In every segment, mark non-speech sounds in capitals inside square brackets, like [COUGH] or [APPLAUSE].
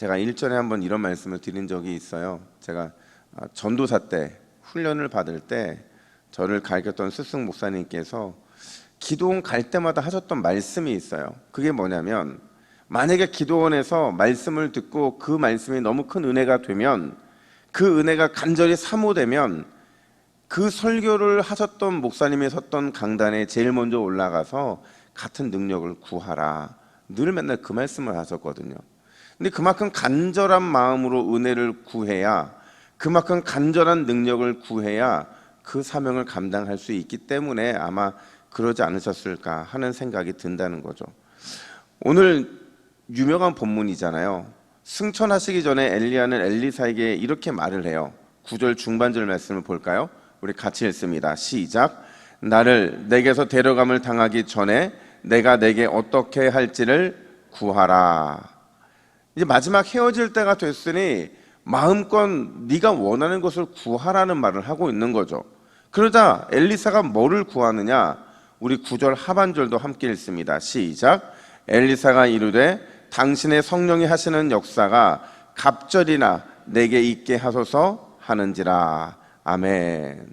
제가 일전에 한번 이런 말씀을 드린 적이 있어요. 제가 아, 전도사 때 훈련을 받을 때 저를 가르쳤던 스승 목사님께서 기도원 갈 때마다 하셨던 말씀이 있어요. 그게 뭐냐면 만약에 기도원에서 말씀을 듣고 그 말씀이 너무 큰 은혜가 되면 그 은혜가 간절히 사모되면 그 설교를 하셨던 목사님이 섰던 강단에 제일 먼저 올라가서 같은 능력을 구하라. 늘 맨날 그 말씀을 하셨거든요. 근데 그만큼 간절한 마음으로 은혜를 구해야 그만큼 간절한 능력을 구해야 그 사명을 감당할 수 있기 때문에 아마 그러지 않으셨을까 하는 생각이 든다는 거죠. 오늘 유명한 본문이잖아요. 승천하시기 전에 엘리야는 엘리사에게 이렇게 말을 해요. 9절 중반절 말씀을 볼까요? 우리 같이 읽습니다. 시작. 나를 내게서 데려감을 당하기 전에 내가 내게 어떻게 할지를 구하라. 이제 마지막 헤어질 때가 됐으니 마음껏 네가 원하는 것을 구하라는 말을 하고 있는 거죠. 그러자 엘리사가 뭐를 구하느냐? 우리 구절 하반절도 함께 읽습니다. 시작. 엘리사가 이르되 당신의 성령이 하시는 역사가 갑절이나 내게 있게 하소서 하는지라. 아멘.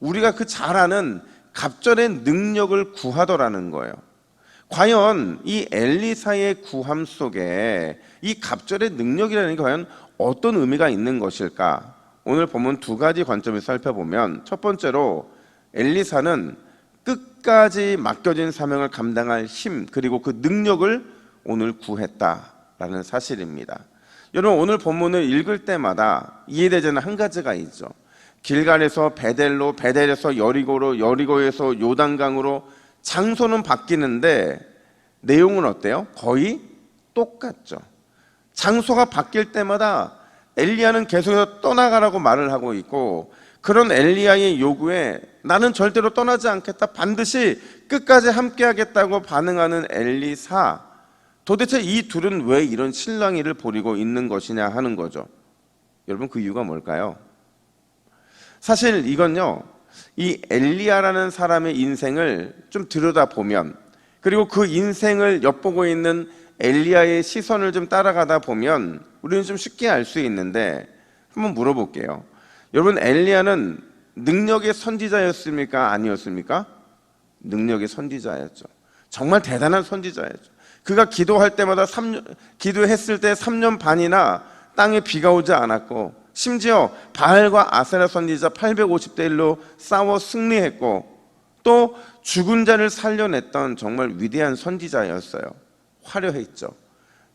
우리가 그 잘 아는 갑절의 능력을 구하더라는 거예요. 과연 이 엘리사의 구함 속에 이 갑절의 능력이라는 게 과연 어떤 의미가 있는 것일까? 오늘 보면 두 가지 관점에서 살펴보면 첫 번째로 엘리사는 끝까지 맡겨진 사명을 감당할 힘 그리고 그 능력을 오늘 구했다라는 사실입니다. 여러분 오늘 본문을 읽을 때마다 이해되지는 한 가지가 있죠. 길갈에서 베델로 베델에서 여리고로 여리고에서 요단강으로 장소는 바뀌는데 내용은 어때요? 거의 똑같죠. 장소가 바뀔 때마다 엘리야는 계속해서 떠나가라고 말을 하고 있고 그런 엘리야의 요구에 나는 절대로 떠나지 않겠다 반드시 끝까지 함께하겠다고 반응하는 엘리사 도대체 이 둘은 왜 이런 실랑이를 벌이고 있는 것이냐 하는 거죠. 여러분 그 이유가 뭘까요? 사실 이건요. 이 엘리야라는 사람의 인생을 좀 들여다 보면 그리고 그 인생을 엿보고 있는 엘리야의 시선을 좀 따라가다 보면 우리는 좀 쉽게 알 수 있는데 한번 물어볼게요. 여러분 엘리야는 능력의 선지자였습니까? 아니었습니까? 능력의 선지자였죠. 정말 대단한 선지자였죠. 그가 기도할 때마다 3년, 기도했을 때 3년 반이나 땅에 비가 오지 않았고 심지어 바알과 아세라 선지자 850대 1로 싸워 승리했고 또 죽은 자를 살려냈던 정말 위대한 선지자였어요. 화려했죠.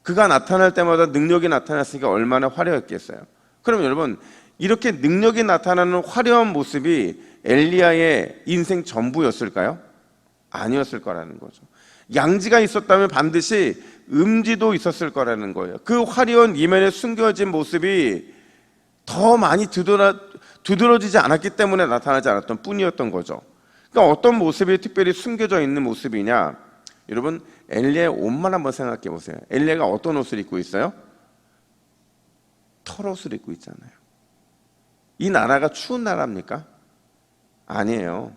그가 나타날 때마다 능력이 나타났으니까 얼마나 화려했겠어요. 그럼 여러분 이렇게 능력이 나타나는 화려한 모습이 엘리야의 인생 전부였을까요? 아니었을 거라는 거죠. 양지가 있었다면 반드시 음지도 있었을 거라는 거예요. 그 화려한 이면에 숨겨진 모습이 더 많이 두드러, 두드러지지 않았기 때문에 나타나지 않았던 뿐이었던 거죠. 그러니까 어떤 모습이 특별히 숨겨져 있는 모습이냐? 여러분 엘리의 옷만 한번 생각해 보세요. 엘리가 어떤 옷을 입고 있어요? 털옷을 입고 있잖아요. 이 나라가 추운 나라입니까? 아니에요.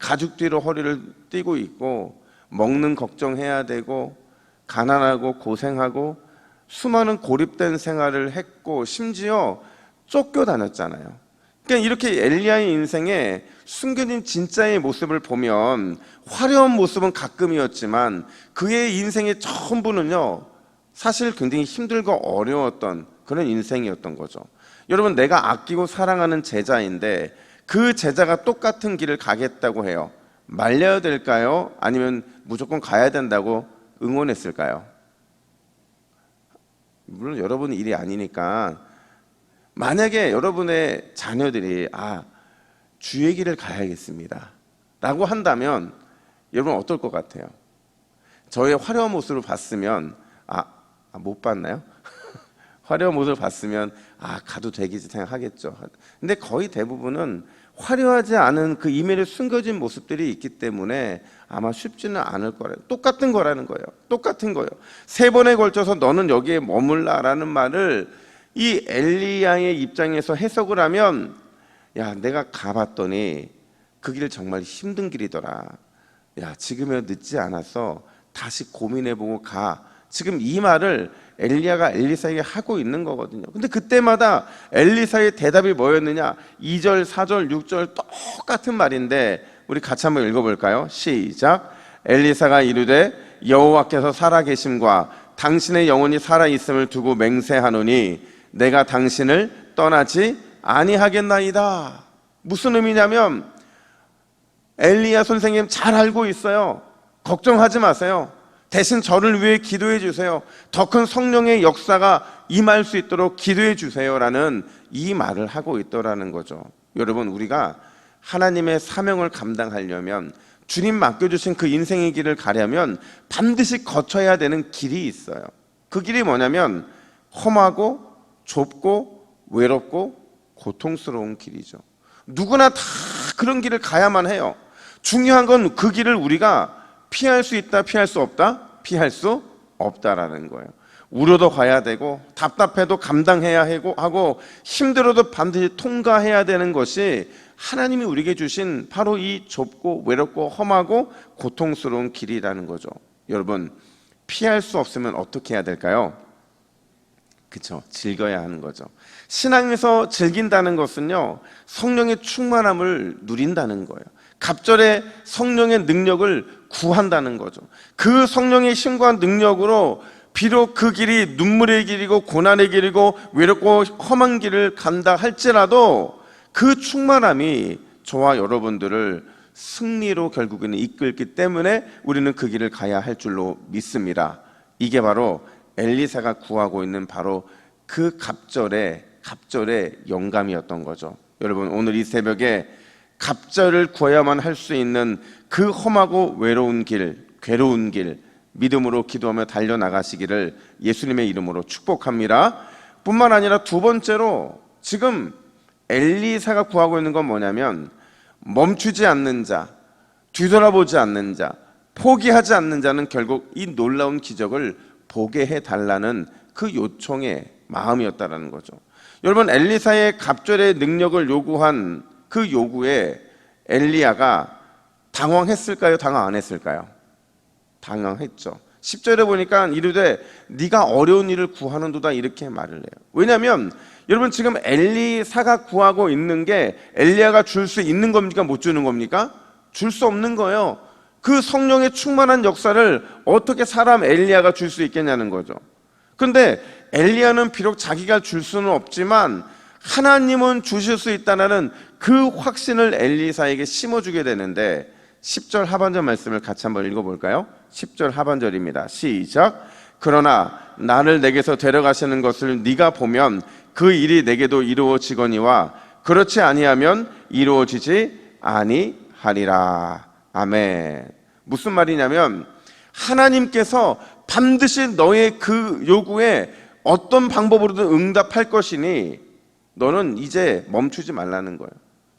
가죽 뒤로 허리를 띠고 있고 먹는 걱정해야 되고 가난하고 고생하고 수많은 고립된 생활을 했고 심지어 쫓겨다녔잖아요. 그러니까 이렇게 엘리야의 인생에 숨겨진 진짜의 모습을 보면 화려한 모습은 가끔이었지만 그의 인생의 전부는요 사실 굉장히 힘들고 어려웠던 그런 인생이었던 거죠. 여러분 내가 아끼고 사랑하는 제자인데 그 제자가 똑같은 길을 가겠다고 해요. 말려야 될까요? 아니면 무조건 가야 된다고 응원했을까요? 물론 여러분 일이 아니니까 만약에 여러분의 자녀들이 아 주의 길을 가야겠습니다. 라고 한다면 여러분 어떨 것 같아요? 저의 화려한 모습을 봤으면 아못 봤나요? [LAUGHS] 화려한 모습을 봤으면 아 가도 되겠지 생각하겠죠. 근데 거의 대부분은 화려하지 않은 그 이면에 숨겨진 모습들이 있기 때문에 아마 쉽지는 않을 거예요. 똑같은 거라는 거예요. 똑같은 거예요. 세 번에 걸쳐서 너는 여기에 머물라라는 말을 이 엘리야의 입장에서 해석을 하면 야 내가 가봤더니 그 길 정말 힘든 길이더라. 야 지금은 늦지 않아서 다시 고민해보고 가. 지금 이 말을 엘리야가 엘리사에게 하고 있는 거거든요. 근데 그때마다 엘리사의 대답이 뭐였느냐? 2절, 4절, 6절 똑같은 말인데 우리 같이 한번 읽어볼까요? 시작. 엘리사가 이르되 여호와께서 살아계심과 당신의 영혼이 살아 있음을 두고 맹세하노니 내가 당신을 떠나지 아니하겠나이다. 무슨 의미냐면 엘리야 선생님 잘 알고 있어요. 걱정하지 마세요. 대신 저를 위해 기도해 주세요. 더 큰 성령의 역사가 임할 수 있도록 기도해 주세요라는 이 말을 하고 있더라는 거죠. 여러분 우리가 하나님의 사명을 감당하려면 주님 맡겨주신 그 인생의 길을 가려면 반드시 거쳐야 되는 길이 있어요. 그 길이 뭐냐면 험하고 좁고 외롭고 고통스러운 길이죠. 누구나 다 그런 길을 가야만 해요. 중요한 건 그 길을 우리가 피할 수 있다, 피할 수 없다, 피할 수 없다라는 거예요. 우려도 가야 되고 답답해도 감당해야 하고 힘들어도 반드시 통과해야 되는 것이 하나님이 우리에게 주신 바로 이 좁고 외롭고 험하고 고통스러운 길이라는 거죠. 여러분 피할 수 없으면 어떻게 해야 될까요? 그렇죠. 즐겨야 하는 거죠. 신앙에서 즐긴다는 것은요. 성령의 충만함을 누린다는 거예요. 갑절에 성령의 능력을 구한다는 거죠. 그 성령의 힘과 능력으로 비록 그 길이 눈물의 길이고 고난의 길이고 외롭고 험한 길을 간다 할지라도 그 충만함이 저와 여러분들을 승리로 결국에는 이끌기 때문에 우리는 그 길을 가야 할 줄로 믿습니다. 이게 바로 엘리사가 구하고 있는 바로 그 갑절의 갑절의 영감이었던 거죠. 여러분 오늘 이 새벽에 갑절을 구해야만 할 수 있는 그 험하고 외로운 길, 괴로운 길 믿음으로 기도하며 달려 나가시기를 예수님의 이름으로 축복합니다. 뿐만 아니라 두 번째로 지금 엘리사가 구하고 있는 건 뭐냐면 멈추지 않는 자, 뒤돌아보지 않는 자, 포기하지 않는 자는 결국 이 놀라운 기적을 보게 해 달라는 그 요청의 마음이었다라는 거죠. 여러분 엘리사의 갑절의 능력을 요구한 그 요구에 엘리야가 당황했을까요? 당황 안 했을까요? 당황했죠. 10절에 보니까 이르되 네가 어려운 일을 구하는도다 이렇게 말을 해요. 왜냐하면 여러분 지금 엘리사가 구하고 있는 게 엘리야가 줄 수 있는 겁니까? 못 주는 겁니까? 줄 수 없는 거예요. 그 성령의 충만한 역사를 어떻게 사람 엘리야가 줄 수 있겠냐는 거죠. 근데 엘리야는 비록 자기가 줄 수는 없지만 하나님은 주실 수 있다는 그 확신을 엘리사에게 심어주게 되는데 10절 하반절 말씀을 같이 한번 읽어볼까요? 10절 하반절입니다. 시작. 그러나 나를 내게서 데려가시는 것을 네가 보면 그 일이 내게도 이루어지거니와 그렇지 아니하면 이루어지지 아니하리라. 아멘. 무슨 말이냐면 하나님께서 반드시 너의 그 요구에 어떤 방법으로든 응답할 것이니 너는 이제 멈추지 말라는 거예요.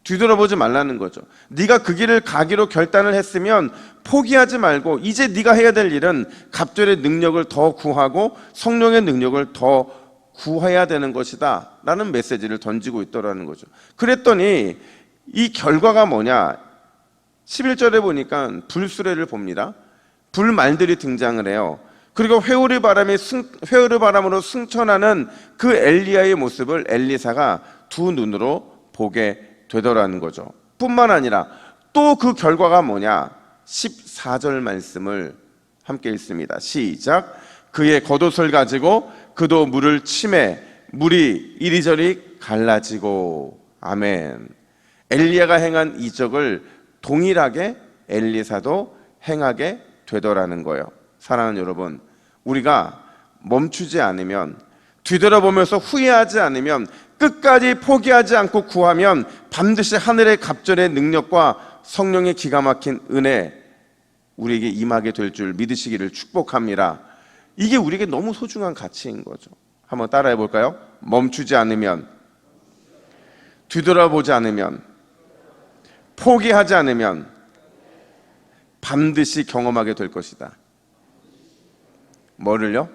뒤돌아보지 말라는 거죠. 네가 그 길을 가기로 결단을 했으면 포기하지 말고 이제 네가 해야 될 일은 갑절의 능력을 더 구하고 성령의 능력을 더 구해야 되는 것이다. 라는 메시지를 던지고 있더라는 거죠. 그랬더니 이 결과가 뭐냐? 11절에 보니까 불수레를 봅니다. 불말들이 등장을 해요. 그리고 회오리 바람이 승, 회오리 바람으로 승천하는 그 엘리야의 모습을 엘리사가 두 눈으로 보게 되더라는 거죠. 뿐만 아니라 또 그 결과가 뭐냐? 14절 말씀을 함께 읽습니다. 시작. 그의 겉옷을 가지고 그도 물을 치매 물이 이리저리 갈라지고 아멘. 엘리야가 행한 이적을 동일하게 엘리사도 행하게 되더라는 거예요. 사랑하는 여러분, 우리가 멈추지 않으면 뒤돌아보면서 후회하지 않으면 끝까지 포기하지 않고 구하면 반드시 하늘의 갑절의 능력과 성령의 기가 막힌 은혜 우리에게 임하게 될 줄 믿으시기를 축복합니다. 이게 우리에게 너무 소중한 가치인 거죠. 한번 따라해 볼까요? 멈추지 않으면 뒤돌아보지 않으면 포기하지 않으면 반드시 경험하게 될 것이다. 뭐를요?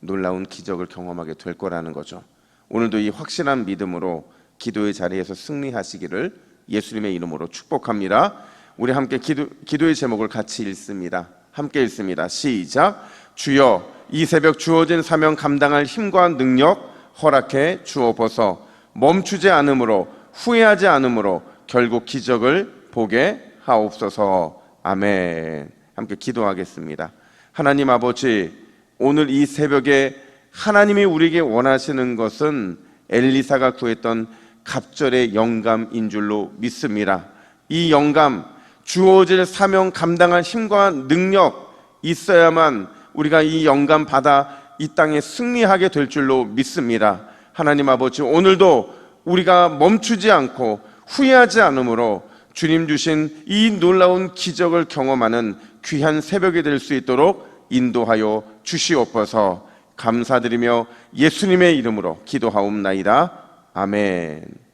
놀라운 기적을 경험하게 될 거라는 거죠. 오늘도 이 확실한 믿음으로 기도의 자리에서 승리하시기를 예수님의 이름으로 축복합니다. 우리 함께 기도, 기도의 제목을 같이 읽습니다. 함께 읽습니다. 시작. 주여 이 새벽 주어진 사명 감당할 힘과 능력 허락해 주옵소서. 멈추지 않으므로 후회하지 않으므로 결국 기적을 보게 하옵소서. 아멘. 함께 기도하겠습니다. 하나님 아버지, 오늘 이 새벽에 하나님이 우리에게 원하시는 것은 엘리사가 구했던 갑절의 영감인 줄로 믿습니다. 이 영감, 주어질 사명 감당할 힘과 능력 있어야만 우리가 이 영감 받아 이 땅에 승리하게 될 줄로 믿습니다. 하나님 아버지, 오늘도 우리가 멈추지 않고 후회하지 않으므로 주님 주신 이 놀라운 기적을 경험하는 귀한 새벽이 될 수 있도록 인도하여 주시옵소서 감사드리며 예수님의 이름으로 기도하옵나이다. 아멘.